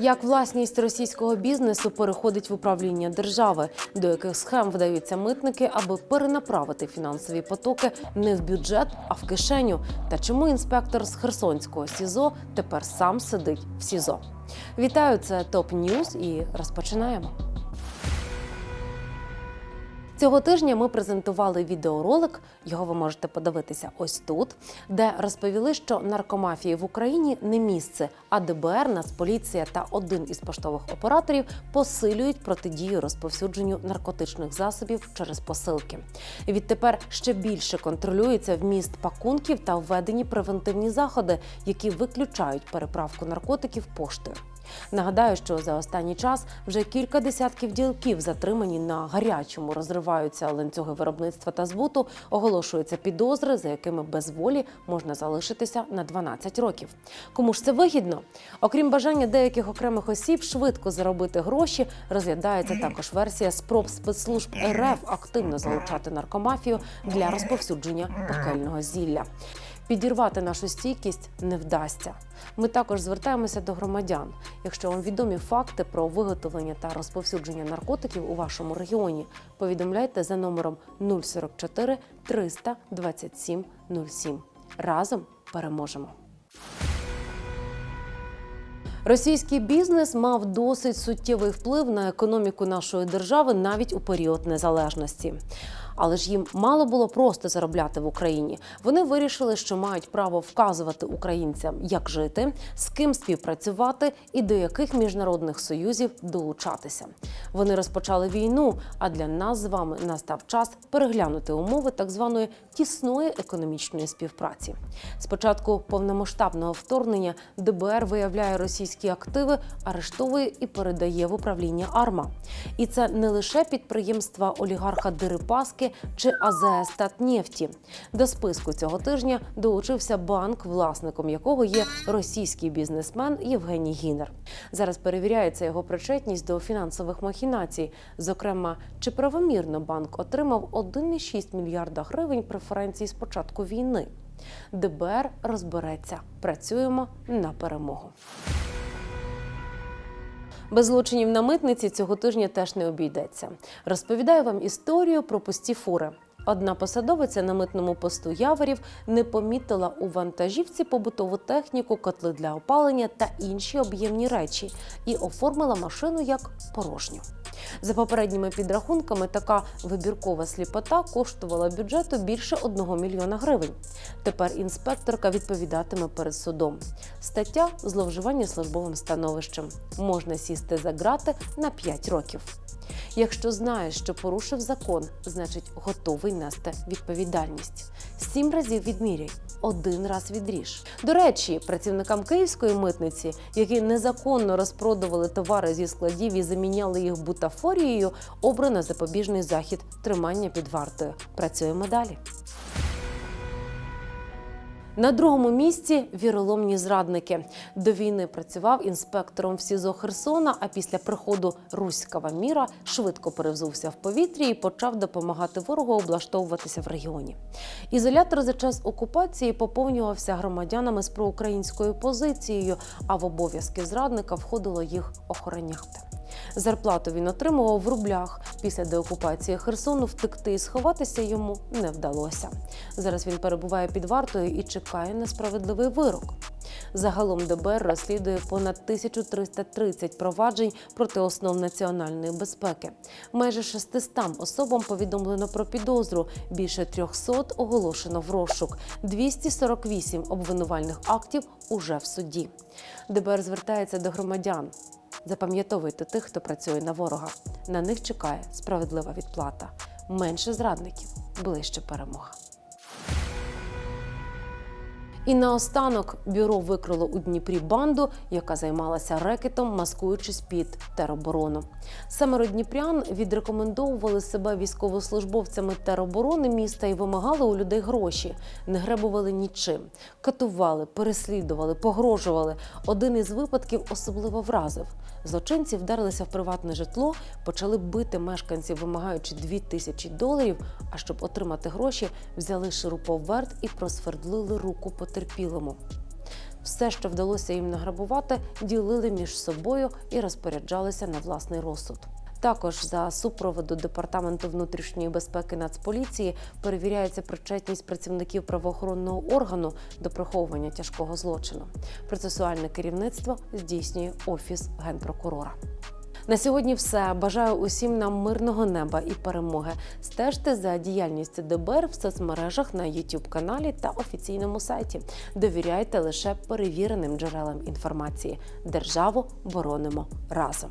Як власність російського бізнесу переходить в управління держави, до яких схем вдаються митники, аби перенаправити фінансові потоки не в бюджет, а в кишеню? Та чому інспектор з Херсонського СІЗО тепер сам сидить в СІЗО? Вітаю, це ТОП Ньюз і розпочинаємо. Цього тижня ми презентували відеоролик, його ви можете подивитися ось тут, де розповіли, що наркомафії в Україні не місце, а ДБР, Нацполіція та один із поштових операторів посилюють протидію розповсюдженню наркотичних засобів через посилки. Відтепер ще більше контролюється вміст пакунків та введені превентивні заходи, які виключають переправку наркотиків поштою. Нагадаю, що за останній час вже кілька десятків ділків затримані на гарячому розриваються ланцюги виробництва та збуту, оголошуються підозри, за якими без волі можна залишитися на 12 років. Кому ж це вигідно? Окрім бажання деяких окремих осіб швидко заробити гроші, розглядається також версія спроб спецслужб РФ активно залучати наркомафію для розповсюдження пекельного зілля. Підірвати нашу стійкість не вдасться. Ми також звертаємося до громадян. Якщо вам відомі факти про виготовлення та розповсюдження наркотиків у вашому регіоні, повідомляйте за номером 044 327 07. Разом переможемо. Російський бізнес мав досить суттєвий вплив на економіку нашої держави навіть у період незалежності. Але ж їм мало було просто заробляти в Україні. Вони вирішили, що мають право вказувати українцям, як жити, з ким співпрацювати і до яких міжнародних союзів долучатися. Вони розпочали війну. А для нас з вами настав час переглянути умови так званої тісної економічної співпраці. Спочатку повномасштабного вторгнення ДБР виявляє російські активи, арештовує і передає в управління АРМА. І це не лише підприємства олігарха Дерипаски чи АЗС Татнефті. До списку цього тижня долучився банк, власником якого є російський бізнесмен Євгеній Гінер. Зараз перевіряється його причетність до фінансових махінацій. Зокрема, чи правомірно банк отримав 1,6 мільярда гривень преференцій з початку війни. ДБР розбереться. Працюємо на перемогу. Без злочинів на митниці цього тижня теж не обійдеться. Розповідаю вам історію про пусті фури. Одна посадовиця на митному посту Яворів не помітила у вантажівці побутову техніку, котли для опалення та інші об'ємні речі і оформила машину як порожню. За попередніми підрахунками, така вибіркова сліпота коштувала бюджету більше 1 мільйона гривень. Тепер інспекторка відповідатиме перед судом. Стаття зловживання службовим становищем. Можна сісти за ґрати на 5 років. Якщо знаєш, що порушив закон, значить готовий нести відповідальність. Сім разів відміряй, один раз відріж. До речі, працівникам київської митниці, які незаконно розпродували товари зі складів і заміняли їх бутафорією, обрано запобіжний захід тримання під вартою. Працюємо далі. На другому місці віроломні зрадники. До війни працював інспектором в СІЗО Херсона, а після приходу руського міра швидко перевзувся в повітрі і почав допомагати ворогу облаштовуватися в регіоні. Ізолятор за час окупації поповнювався громадянами з проукраїнською позицією, а в обов'язки зрадника входило їх охороняти. Зарплату він отримував в рублях. Після деокупації Херсону втекти і сховатися йому не вдалося. Зараз він перебуває під вартою і чекає на справедливий вирок. Загалом ДБР розслідує понад 1330 проваджень проти основ національної безпеки. Майже 600 особам повідомлено про підозру, більше 300 оголошено в розшук, 248 обвинувальних актів уже в суді. ДБР звертається до громадян. Запам'ятовуйте тих, хто працює на ворога. На них чекає справедлива відплата. Менше зрадників, ближче перемога. І наостанок бюро викрило у Дніпрі банду, яка займалася рекетом, маскуючись під тероборону. Семеро дніпрян відрекомендовували себе військовослужбовцями тероборони міста і вимагали у людей гроші, не гребували нічим, катували, переслідували, погрожували. Один із випадків особливо вразив. Злочинці вдарилися в приватне житло, почали бити мешканців, вимагаючи дві тисячі доларів. А щоб отримати гроші, взяли шуруповерт і просвердлили руку потерпілому. Все, що вдалося їм награбувати, ділили між собою і розпоряджалися на власний розсуд. Також за супроводу департаменту внутрішньої безпеки Нацполіції перевіряється причетність працівників правоохоронного органу до приховування тяжкого злочину. Процесуальне керівництво здійснює офіс генпрокурора. На сьогодні все. Бажаю усім нам мирного неба і перемоги. Стежте за діяльністю ДБР в соцмережах на youtube каналі та офіційному сайті. Довіряйте лише перевіреним джерелам інформації. Державу боронимо разом.